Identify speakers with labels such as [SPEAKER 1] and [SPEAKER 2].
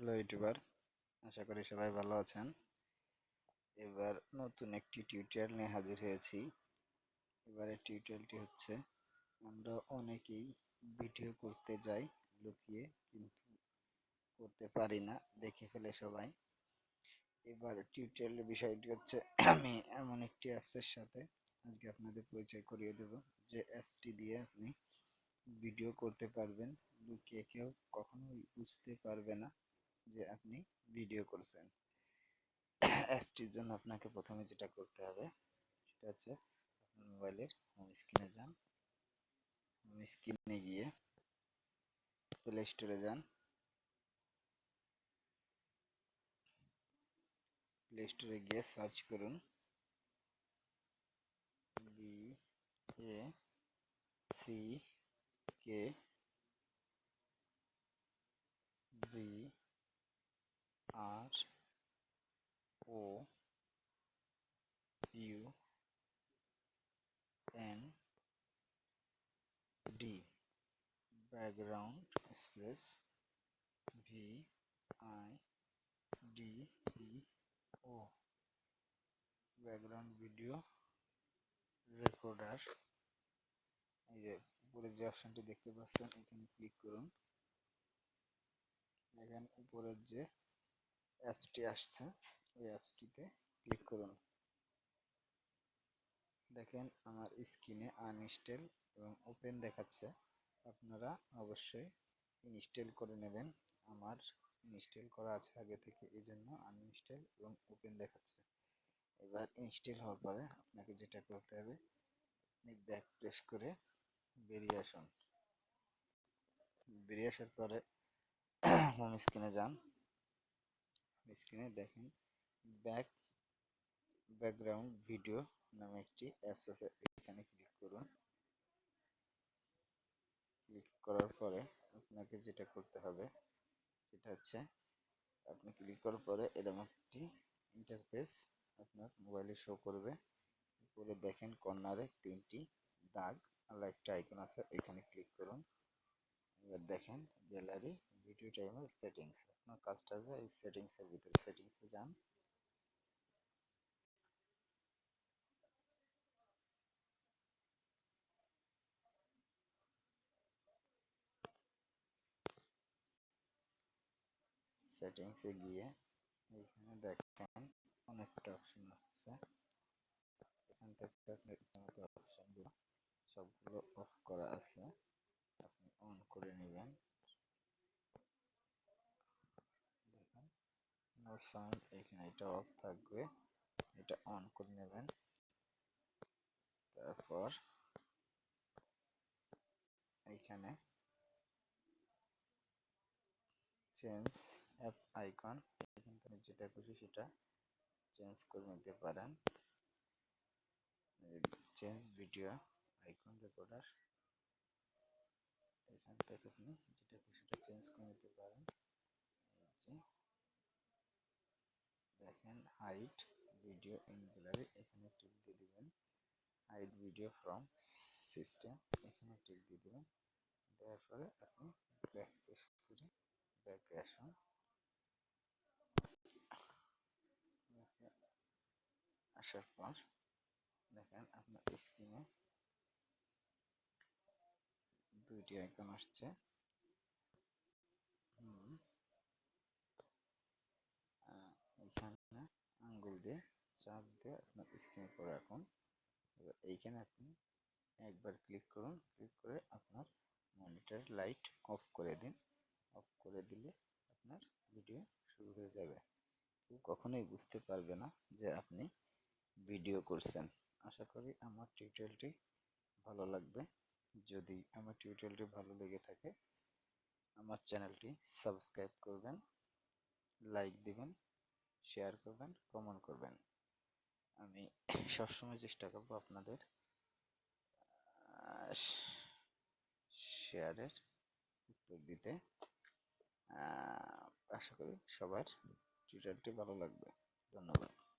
[SPEAKER 1] Hello YouTuber আশা করি সবাই ভালো আছেন। এবার নতুন একটি টিউটোরিয়াল নিয়ে হাজির হয়েছি। এবারে টিউটোরিয়ালটি হচ্ছে, আমরা অনেকেই ভিডিও করতে যাই, লুকিয়ে, কিন্তু করতে পারি না, দেখে ফেলে সবাই। এবার টিউটোরিয়ালের বিষয়টি হচ্ছে, আমি এমন একটি অ্যাপসের সাথে আজকে আপনাদের পরিচয় করিয়ে দেব, যে অ্যাপসটি দিয়ে আপনি ভিডিও করতে পারবেন, লুকিয়ে কেউ কখনোই বুঝতে পারবে না। যে আপনি ভিডিও করছেন। অ্যাপটির জন্য আপনাকে প্রথমে যেটা করতে হবে, সেটা হচ্ছে আপনার মোবাইলের হোম স্ক্রিনে যান। হোম স্ক্রিনে গিয়ে প্লে স্টোরে যান। প্লে স্টোরে গিয়ে সার্চ করুন। B A C K G R O U N D background space V I D E O background video recorder. এই যে উপরে যে অপশনটি দেখতে পাচ্ছেন, এখানে ক্লিক করুন। দেখেন উপরের যে অ্যাপসটি আসছে। ওই অ্যাপসটিতে ক্লিক করুন। দেখেন আমার স্ক্রিনে আনইনস্টল এবং ওপেন দেখাচ্ছে। আপনারা অবশ্যই ইনস্টল করে নেবেন। আমার ইনস্টল করা আছে আগে থেকে এই জন্য আনইনস্টল এবং ওপেন দেখাচ্ছে। এবার ইনস্টল হওয়ার পরে আপনাকে যেটা করতে হবে, আপনি ব্যাক প্রেস করে বেরিয়ে আসুন। বেরিয়ে আসার পরে হোম স্ক্রিনে যান। স্ক্রিনে দেখেন ব্যাক ব্যাকগ্রাউন্ড ভিডিও নামে একটি অ্যাপস আছে, এখানে ক্লিক করুন। ক্লিক করার পরে আপনাকে যেটা করতে হবে, সেটা হচ্ছে আপনি ক্লিক করার পরে এরকম একটি ইন্টারফেস আপনার মোবাইলে শো করবে। উপরে দেখেন কর্নারে তিনটি দাগ, আর একটা আইকন আছে, এখানে ক্লিক করুন। এবার দেখেন গ্যালারি ভিডিও টাইমের সেটিংস আপনার কাজটা আছে এই সেটিংসের ভিতরে সেটিংসে যান। সেটিংসে গিয়ে এখানে দেখেন অনেকটা অপশন আসছে। এখান থেকে আপনার ইচ্ছামতো অপশনগুলো সবগুলো অফ করা আছে। আপনি অন করে নেবেন। দেখেন নো সাউন্ড এখানে এটা অফ থাকবে, এটা অন করে নেবেন। তারপর এইখানে চেঞ্জ অ্যাপ আইকন এখান থেকে যেটা খুশি সেটা চেঞ্জ করে নিতে পারেন। চেঞ্জ ভিডিও আইকন রেকর্ডার এখান থেকে আপনি যেটা সেটা চেঞ্জ করে নিতে পারেন। এই যে, দেখেন হাইট ভিডিও ইন গ্যালারি এখানে টিক দিয়ে দিবেন। হাইট ভিডিও ফ্রম সিস্টেম এখানে টিক দিয়ে দিবেন। দেওয়ার পরে আপনি ব্যাক করে ব্যাকে আসুন। আসার পর দেখেন আপনার স্ক্রিনে দুইটি আইকন আসছে। এখানে আঙ্গুল দিয়ে, চাপ দিয়ে আপনার স্ক্রিনে পরে রাখুন। এবার এইখানে আপনি একবার ক্লিক করুন। ক্লিক করে আপনার মনিটর লাইট অফ করে দিন। অফ করে দিলে আপনার ভিডিও শুরু হয়ে যাবে। কেউ কখনোই বুঝতে পারবে না যে আপনি ভিডিও করছেন। আশা করি আমার টিউটোরিয়ালটি ভালো লাগবে। যদি আমার টিউটোরিয়ালটি ভালো লেগে থাকে, আমার চ্যানেলটি সাবস্ক্রাইব করবেন লাইক দিবেন শেয়ার করবেন কমেন্ট করবেন। আমি সবসময় চেষ্টা করব আপনাদের শেয়ারের উত্তর দিতে। আশা করি সবার টিউটারটি ভালো লাগবে। ধন্যবাদ।